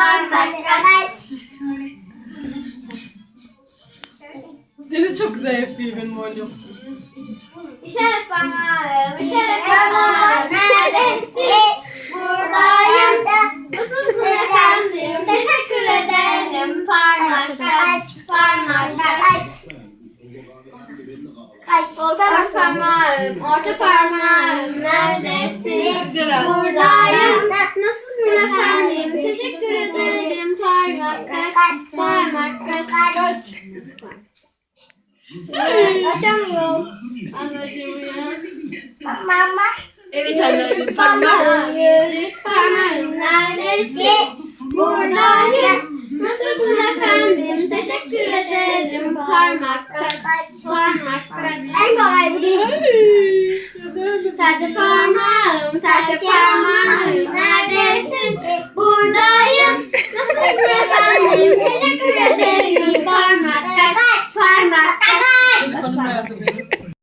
Son dakikada Deniz çok güzel yapıyor benim oğlum. İşaret parmağım, işaret parmağım. Neredesin? Buradayım. Nasılsın efendim? Teşekkür ederim. Parmak kaç, parmak kaç. Kaç. Orta parmağım, orta parmağım. Neredesin? Buradayım. Parmak kaç, parmak kaç. Kaç. Açamıyorum. Anacığım Mama. Evet anneannem. Parmağım yürü, parmağım neredesin? Buradayım. Teşekkür ederim. Parmak